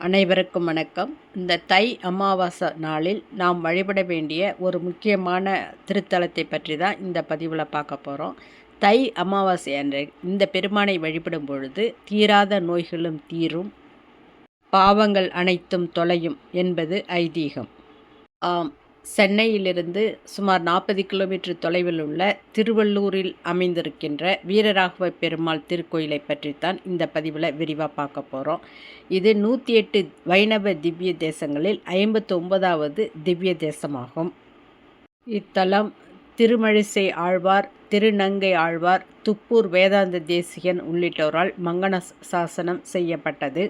அனைவருக்கும் வணக்கம். இந்த தை அமாவாசை நாளில் நாம் வழிபட வேண்டிய ஒரு முக்கியமான திருத்தலத்தை பற்றி தான் இந்த பதிவில் பார்க்க போகிறோம் தை அமாவாசை அன்று இந்த பெருமானை வழிபடும் பொழுது தீராத நோய்களும் தீரும் பாவங்கள் அனைத்தும் தொலையும் என்பது ஐதீகம். ஆம் சென்னையிலிருந்து சுமார் நாற்பது கிலோமீட்டர் தொலைவில் உள்ள திருவள்ளூரில் அமைந்திருக்கின்ற வீரராகவ பெருமாள் திருக்கோயிலை பற்றித்தான் இந்த பதிவில் விரிவாக பார்க்க போகிறோம் இது நூற்றி எட்டு வைணவ திவ்ய தேசங்களில் ஐம்பத்தி ஒன்பதாவது திவ்ய தேசமாகும். இத்தலம் திருமழிசை ஆழ்வார் திருநங்கை ஆழ்வார் துப்பூர் வேதாந்த தேசிகன் உள்ளிட்டோரால் மங்கன சாசனம் செய்யப்பட்டது.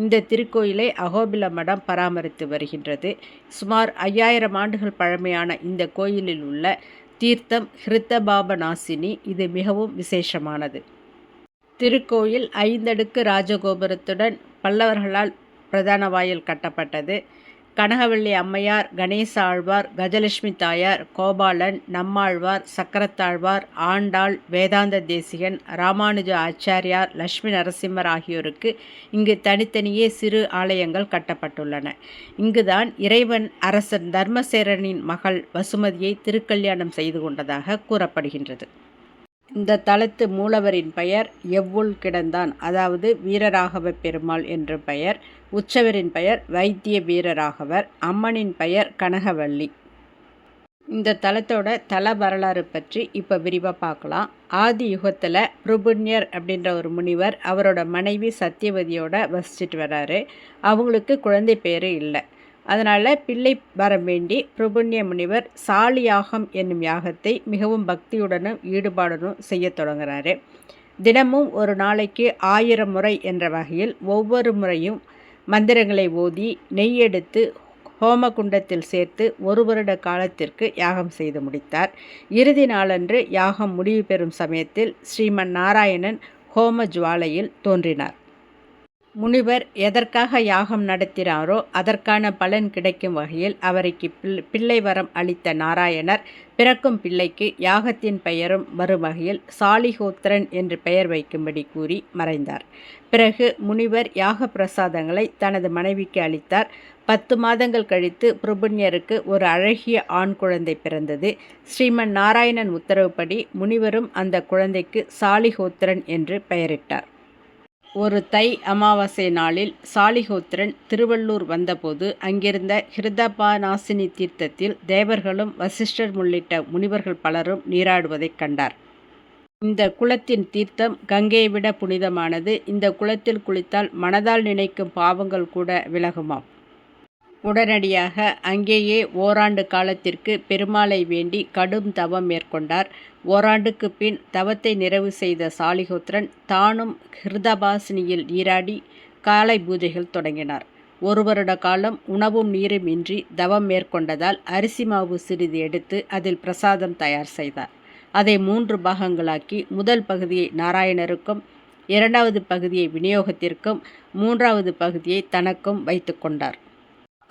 இந்த திருக்கோயிலை அகோபில மடம் பராமரித்து வருகின்றது. சுமார் ஐயாயிரம் ஆண்டுகள் பழமையான இந்த கோயிலில் உள்ள தீர்த்தம் ஹிருத்தபாப நாசினி இது மிகவும் விசேஷமானது. திருக்கோயில் ஐந்தடுக்கு ராஜகோபுரத்துடன் பல்லவர்களால் பிரதான வாயில் கட்டப்பட்டது. கனகவள்ளி அம்மையார் கணேச ஆழ்வார் கஜலட்சுமி தாயார் கோபாலன் நம்மாழ்வார் சக்கரத்தாழ்வார் ஆண்டாள் வேதாந்த தேசிகன் ராமானுஜ ஆச்சாரியார் லட்சுமி நரசிம்மர் ஆகியோருக்கு இங்கு தனித்தனியே சிறு ஆலயங்கள் கட்டப்பட்டுள்ளன. இங்குதான் இறைவன் அரசன் தர்மசேரனின் மகள் வசுமதியை திருக்கல்யாணம் செய்து கொண்டதாக கூறப்படுகின்றது. இந்த தலத்து மூலவரின் பெயர் எவ்வுள் கிடந்தான் அதாவது வீரராகவ பெருமாள் என்ற பெயர். உற்சவரின் பெயர் வைத்திய வீரராகவர் அம்மனின் பெயர் கனகவள்ளி. இந்த தலத்தோட தல வரலாறு பற்றி இப்போ விரிவாக பார்க்கலாம். ஆதி யுகத்தில் புருபுண்யர் அப்படின்ற ஒரு முனிவர் அவரோட மனைவி சத்தியவதியோட வசிச்சுட்டு வர்றாரு அவங்களுக்கு குழந்தை பேர் இல்லை. அதனால் பிள்ளை வர வேண்டி பிரபுண்ய முனிவர் சாலி யாகம் என்னும் யாகத்தை மிகவும் பக்தியுடனும் ஈடுபாடுடனும் செய்ய தொடங்குறாரு. தினமும் ஒரு நாளைக்கு ஆயிரம் முறை என்ற வகையில் ஒவ்வொரு முறையும் மந்திரங்களை ஓதி நெய் எடுத்து ஹோமகுண்டத்தில் சேர்த்து ஒரு வருட காலத்திற்கு யாகம் செய்து முடித்தார். இறுதி நாளன்று யாகம் முடிவு பெறும் சமயத்தில் ஸ்ரீமன் நாராயணன் ஹோம ஜுவாலையில் தோன்றினார். முனிவர் எதற்காக யாகம் நடத்தினாரோ அதற்கான பலன் கிடைக்கும் வகையில் அவருக்கு பிள்ளை வரம் அளித்த நாராயணர் பிறக்கும் பிள்ளைக்கு யாகத்தின் பெயரும் வரும் வகையில் சாலிஹோத்திரன் என்று பெயர் வைக்கும்படி கூறி மறைந்தார். பிறகு முனிவர் யாக பிரசாதங்களை தனது மனைவிக்கு அளித்தார். பத்து மாதங்கள் கழித்து பிரபுண்யருக்கு ஒரு அழகிய ஆண் குழந்தை பிறந்தது. ஸ்ரீமன் நாராயணன் உத்தரவுப்படி முனிவரும் அந்த குழந்தைக்கு சாலிஹோத்திரன் என்று பெயரிட்டார். ஒரு தை அமாவாசை நாளில் சாலிஹோத்திரன் திருவள்ளூர் வந்தபோது அங்கிருந்த ஹிருதபாநாசினி தீர்த்தத்தில் தேவர்களும் வசிஷ்டர் உள்ளிட்ட முனிவர்கள் பலரும் நீராடுவதைக் கண்டார். இந்த குளத்தின் தீர்த்தம் கங்கையை விட புனிதமானது. இந்த குளத்தில் குளித்தால் மனதால் நினைக்கும் பாவங்கள் கூட விலகுமாம். உடனடியாக அங்கேயே ஓராண்டு காலத்திற்கு பெருமாளை வேண்டி கடும் தவம் மேற்கொண்டார். ஓராண்டுக்கு பின் தவத்தை நிறைவு செய்த சாலிஹோத்ரன் தானும் ஹிருதபாசினியில் நீராடி காலை பூஜைகள் தொடங்கினார். ஒரு வருட காலம் உணவும் நீரும் இன்றி தவம் மேற்கொண்டதால் அரிசி மாவு சிறிது எடுத்து அதில் பிரசாதம் தயார் செய்தார். அதை மூன்று பாகங்களாக்கி முதல் பகுதியை நாராயணருக்கும் இரண்டாவது பகுதியை விநியோகத்திற்கும் மூன்றாவது பகுதியை தனக்கும் வைத்து கொண்டார்.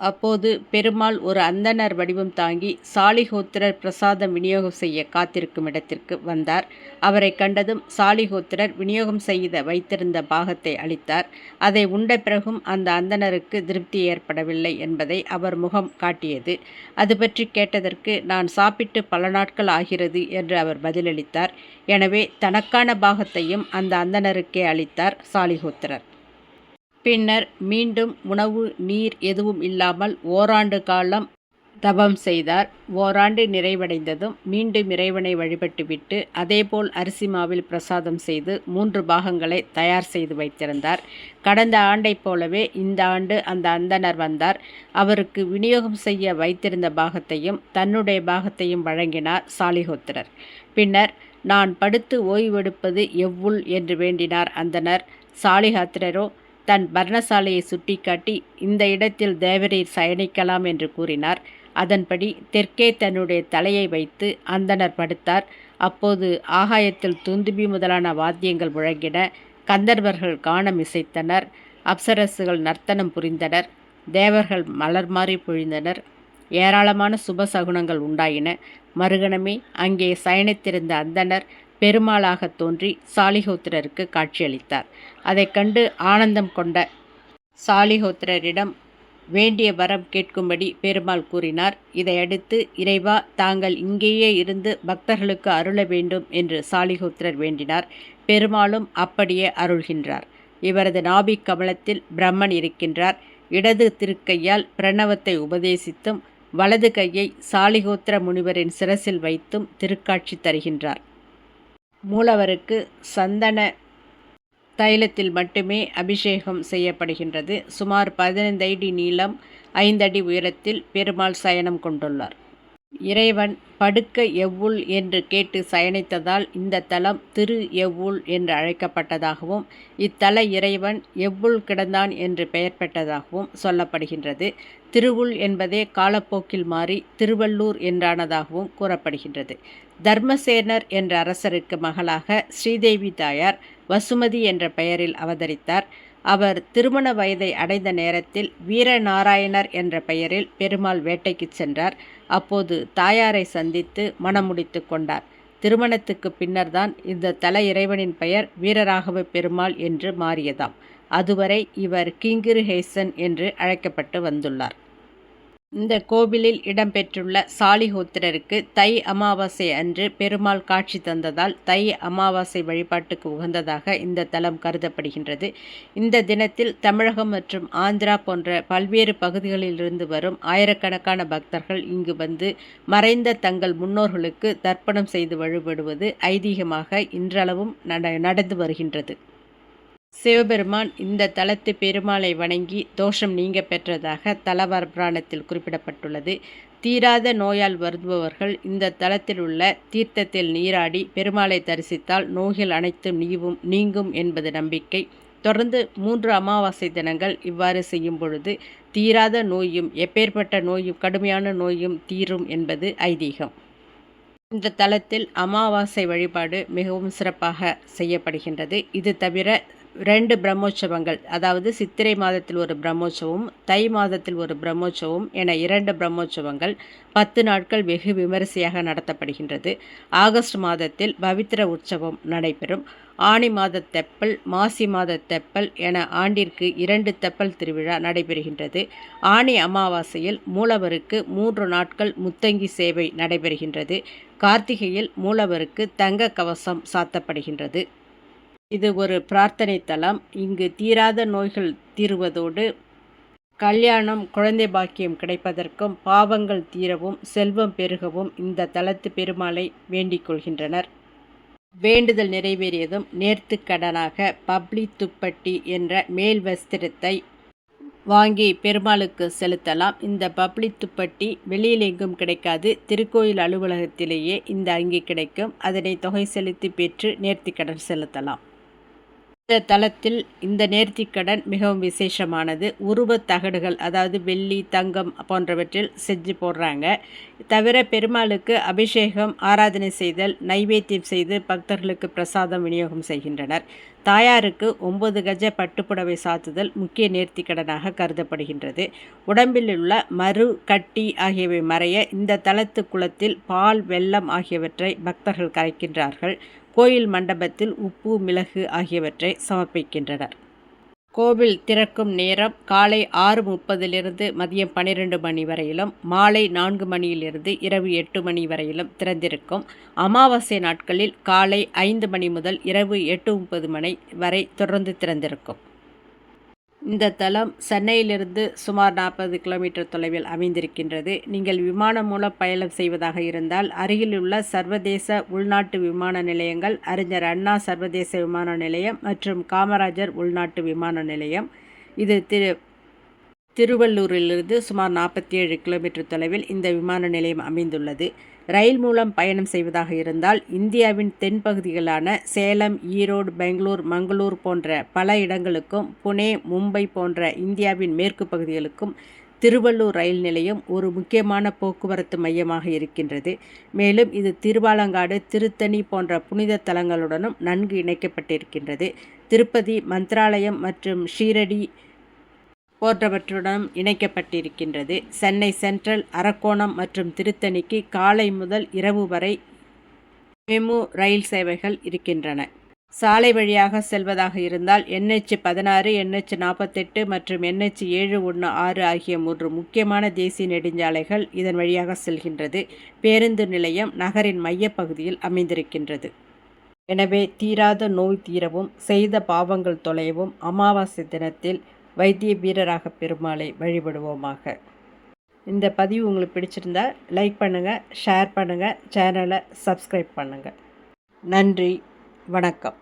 அப்போது பெருமாள் ஒரு அந்தனர் வடிவம் தாங்கி சாலிஹோத்திரர் பிரசாதம் விநியோகம் செய்ய காத்திருக்கும் இடத்திற்கு வந்தார். அவரை கண்டதும் சாலிஹோத்திரர் விநியோகம் செய்த வைத்திருந்த பாகத்தை அளித்தார் அதை உண்ட பிறகும் அந்த அந்தனருக்கு திருப்தி ஏற்படவில்லை என்பதை அவர் முகம் காட்டியது. அது பற்றி கேட்டதற்கு நான் சாப்பிட்டு பல நாட்கள் ஆகிறது என்று அவர் பதிலளித்தார். எனவே தனக்கான பாகத்தையும் அந்த அந்தனருக்கே அளித்தார் சாலிஹோத்திரர் பின்னர் மீண்டும் உணவு நீர் எதுவும் இல்லாமல் ஓராண்டு காலம் தபம் செய்தார். ஓராண்டு நிறைவடைந்ததும் மீண்டும் இறைவனை வழிபட்டுவிட்டு அதேபோல் அரிசி மாவில் பிரசாதம் செய்து மூன்று பாகங்களை தயார் செய்து வைத்திருந்தார். கடந்த ஆண்டைப் போலவே இந்த ஆண்டு அந்த அந்தனர் வந்தார். அவருக்கு விநியோகம் செய்ய வைத்திருந்த பாகத்தையும் தன்னுடைய பாகத்தையும் வழங்கினார் சாலிஹோத்திரர். பின்னர் நான் படுத்து ஓய்வெடுப்பது எவ்வுள்? என்று வேண்டினார் அந்தனர் சாலிஹாத்திரரோ தன் பர்ணசாலையை சுட்டிக்காட்டி இந்த இடத்தில் தேவரீர் சயனிக்கலாம் என்று கூறினார். அதன்படி தெற்கே தன்னுடைய தலையை வைத்து அந்தனர் படுத்தார். அப்போது ஆகாயத்தில் துந்துபி முதலான வாத்தியங்கள் முழங்கின. கந்தர்வர்கள் காணம் இசைத்தனர் அப்சரசுகள் நர்த்தனம் புரிந்தனர். தேவர்கள் மலர் மாறி பொழிந்தனர். ஏராளமான சுப சகுனங்கள் உண்டாயின. மறுகணமே அங்கே சயனித்திருந்த அந்தனர் பெருமாளாக தோன்றி சாலிஹோத்திரருக்கு காட்சியளித்தார். அதைக் கண்டு ஆனந்தம் கொண்ட சாலிஹோத்திரரிடம் வேண்டிய வரம் கேட்கும்படி பெருமாள் கூறினார் இதையடுத்து இறைவா தாங்கள் இங்கேயே இருந்து பக்தர்களுக்கு அருள வேண்டும் என்று சாலிஹோத்திரர் வேண்டினார். பெருமாளும் அப்படியே அருள்கின்றார். இவரது நாபிக் கமலத்தில் பிரம்மன் இருக்கின்றார். இடது திருக்கையால் பிரணவத்தை உபதேசித்தும் வலது கையை சாலிகோத்திர முனிவரின் சிரசில் வைத்தும் திருக்காட்சி தருகின்றார். மூலவருக்கு சந்தன தைலத்தில் மட்டுமே அபிஷேகம் செய்யப்படுகின்றது. சுமார் பதினைந்து அடி நீளம் ஐந்தடி உயரத்தில் பெருமாள் சயனம் கொண்டுள்ளார். இறைவன் படுக்க எவ்வுள் என்று கேட்டு சயனித்ததால் இந்த தலம் திரு எவ்வுள் என்று அழைக்கப்பட்டதாகவும் இத்தல இறைவன் எவ்வுள் கிடந்தான் என்று பெயர் பெற்றதாகவும் சொல்லப்படுகின்றது. திருவுள் என்பதே காலப்போக்கில் மாறி திருவள்ளூர் என்றானதாகவும் கூறப்படுகின்றது. தர்மசேனர் என்ற அரசருக்கு மகளாக ஸ்ரீதேவி தாயார் வசுமதி என்ற பெயரில் அவதரித்தார். அவர் திருமண வயதை அடைந்த நேரத்தில் வீரநாராயணர் என்ற பெயரில் பெருமாள் வேட்டைக்கு சென்றார். அப்போது தாயாரை சந்தித்து மணமுடித்து கொண்டார். திருமணத்துக்கு பின்னர்தான் இந்த தல இறைவனின் பெயர் வீரராகவ பெருமாள் என்று மாறியதாம். அதுவரை இவர் கிங்கிரு ஹேசன் என்று அழைக்கப்பட்டு வந்துள்ளார். இந்த கோவிலில் இடம்பெற்றுள்ள சாலிஹோத்திரருக்கு தை அமாவாசை அன்று பெருமாள் காட்சி தந்ததால் தை அமாவாசை வழிபாட்டுக்கு உகந்ததாக இந்த தலம் கருதப்படுகின்றது. இந்த தினத்தில் தமிழகம் மற்றும் ஆந்திரா போன்ற பல்வேறு பகுதிகளிலிருந்து வரும் ஆயிரக்கணக்கான பக்தர்கள் இங்கு வந்து மறைந்த தங்கள் முன்னோர்களுக்கு தர்ப்பணம் செய்து வழிபடுவது ஐதீகமாக இன்றளவும் நடந்து வருகின்றது. சிவபெருமான் இந்த தலத்து பெருமாளை வணங்கி தோஷம் நீங்க பெற்றதாக தலவர புராணத்தில் குறிப்பிடப்பட்டுள்ளது. தீராத நோயால் வருபவர்கள் இந்த தலத்தில் உள்ள தீர்த்தத்தில் நீராடி பெருமாளை தரிசித்தால் நோய்கள் அனைத்தும் நீவும் நீங்கும் என்பது நம்பிக்கை. தொடர்ந்து மூன்று அமாவாசை தினங்கள் இவ்வாறு செய்யும் பொழுது தீராத நோயும் எப்பேற்பட்ட நோயும் கடுமையான நோயும் தீரும் என்பது ஐதீகம். இந்த தலத்தில் அமாவாசை வழிபாடு மிகவும் சிறப்பாக செய்யப்படுகின்றது. இது தவிர ரெண்டு பிரம்மோற்சவங்கள் அதாவது சித்திரை மாதத்தில் ஒரு பிரம்மோற்சவம் தை மாதத்தில் ஒரு பிரம்மோற்சவம் என இரண்டு பிரம்மோற்சவங்கள் பத்து நாட்கள் வெகு விமரிசையாக நடத்தப்படுகின்றது. ஆகஸ்ட் மாதத்தில் பவித்திர உற்சவம் நடைபெறும். ஆணி மாத தெப்பல் மாசி மாத தெப்பல் என ஆண்டிற்கு இரண்டு தெப்பல் திருவிழா நடைபெறுகின்றது. ஆணி அமாவாசையில் மூலவருக்கு மூன்று நாட்கள் முத்தங்கி சேவை நடைபெறுகின்றது. கார்த்திகையில் மூலவருக்கு தங்க கவசம் சாத்தப்படுகின்றது. இது ஒரு பிரார்த்தனை தலம். இங்கு தீராத நோய்கள் தீருவதோடு கல்யாணம் குழந்தை பாக்கியம் கிடைப்பதற்கும் பாவங்கள் தீரவும் செல்வம் பெருகவும் இந்த தலத்து பெருமாளை வேண்டிக் கொள்கின்றனர். வேண்டுதல் நிறைவேறியதும் நேர்த்துக்கடனாக பப்ளி துப்பட்டி என்ற மேல் வஸ்திரத்தை வாங்கி பெருமாளுக்கு செலுத்தலாம். இந்த பப்ளி துப்பட்டி வெளியில் எங்கும் கிடைக்காது. திருக்கோயில் அலுவலகத்திலேயே இந்த அங்கி கிடைக்கும். அதனை தொகை செலுத்தி பெற்று நேர்த்திக்கடன் செலுத்தலாம். இந்த தளத்தில் இந்த நேர்த்திக்கடன் மிகவும் விசேஷமானது. உருவத் தகடுகள் அதாவது வெள்ளி தங்கம் போன்றவற்றில் செஞ்சு போடுறாங்க. தவிர பெருமாளுக்கு அபிஷேகம் ஆராதனை செய்தல் நைவேத்தியம் செய்து பக்தர்களுக்கு பிரசாதம் விநியோகம் செய்கின்றனர். தாயாருக்கு ஒன்பது கஜ பட்டுப்புடவை சாத்துதல் முக்கிய நேர்த்திக்கடனாக கருதப்படுகின்றது. உடம்பில் உள்ள மறு கட்டி ஆகியவை மறைய இந்த தளத்து குளத்தில் பால் வெள்ளம் ஆகியவற்றை பக்தர்கள் கரைக்கின்றார்கள். கோயில் மண்டபத்தில் உப்பு மிளகு ஆகியவற்றை சமர்ப்பிக்கின்றனர். கோவில் திறக்கும் நேரம் காலை ஆறு முப்பதிலிருந்து மதியம் பன்னிரெண்டு மணி வரையிலும் மாலை நான்கு மணியிலிருந்து இரவு எட்டு மணி வரையிலும் திறந்திருக்கும். அமாவாசை நாட்களில் காலை ஐந்து மணி முதல் இரவு எட்டு முப்பது மணி வரை தொடர்ந்து திறந்திருக்கும். இந்த தலம் சென்னையிலிருந்து சுமார் நாற்பது கிலோமீட்டர் தொலைவில் அமைந்திருக்கின்றது. நீங்கள் விமானம் மூலம் பயணம் செய்வதாக இருந்தால் அருகிலுள்ள சர்வதேச உள்நாட்டு விமான நிலையங்கள் அறிஞர் அண்ணா சர்வதேச விமான நிலையம் மற்றும் காமராஜர் உள்நாட்டு விமான நிலையம். இது திரு திருவள்ளூரிலிருந்து சுமார் நாற்பத்தி ஏழு கிலோமீட்டர் தொலைவில் இந்த விமான நிலையம் அமைந்துள்ளது. ரயில் மூலம் பயணம் செய்வதாக இருந்தால் இந்தியாவின் தென்பகுதிகளான சேலம் ஈரோடு பெங்களூர் மங்களூர் போன்ற பல இடங்களுக்கும் புனே மும்பை போன்ற இந்தியாவின் மேற்கு பகுதிகளுக்கும் திருவள்ளூர் ரயில் நிலையம் ஒரு முக்கியமான போக்குவரத்து மையமாக இருக்கின்றது. மேலும் இது திருவாலங்காடு திருத்தணி போன்ற புனித தலங்களுடனும் நன்கு இணைக்கப்பட்டிருக்கின்றது. திருப்பதி மந்த்ராலயம் மற்றும் ஷீரடி போன்றவற்றுடன் இணைக்கப்பட்டிருக்கின்றது. சென்னை சென்ட்ரல் அரக்கோணம் மற்றும் திருத்தணிக்கு காலை முதல் இரவு வரை மெமு ரயில் சேவைகள் இருக்கின்றன. சாலை வழியாக செல்வதாக இருந்தால் என்ஹெச் பதினாறு என்ஹெச் நாற்பத்தெட்டு மற்றும் என்ஹெச் ஏழு ஒன்று ஆறு ஆகிய மூன்று முக்கியமான தேசிய நெடுஞ்சாலைகள் இதன் வழியாக செல்கின்றது. பேருந்து நிலையம் நகரின் மையப்பகுதியில் அமைந்திருக்கின்றது. எனவே தீராத நோய் தீரவும் செய்த பாவங்கள் தொலையவும் அமாவாசை தினத்தில் வைத்திய வீரராக பெருமாளை வழிபடுவோமாக. இந்த பதிவு உங்களுக்கு பிடிச்சிருந்தா லைக் பண்ணுங்கள் ஷேர் பண்ணுங்கள் சேனலை சப்ஸ்கிரைப் பண்ணுங்கள் நன்றி வணக்கம்.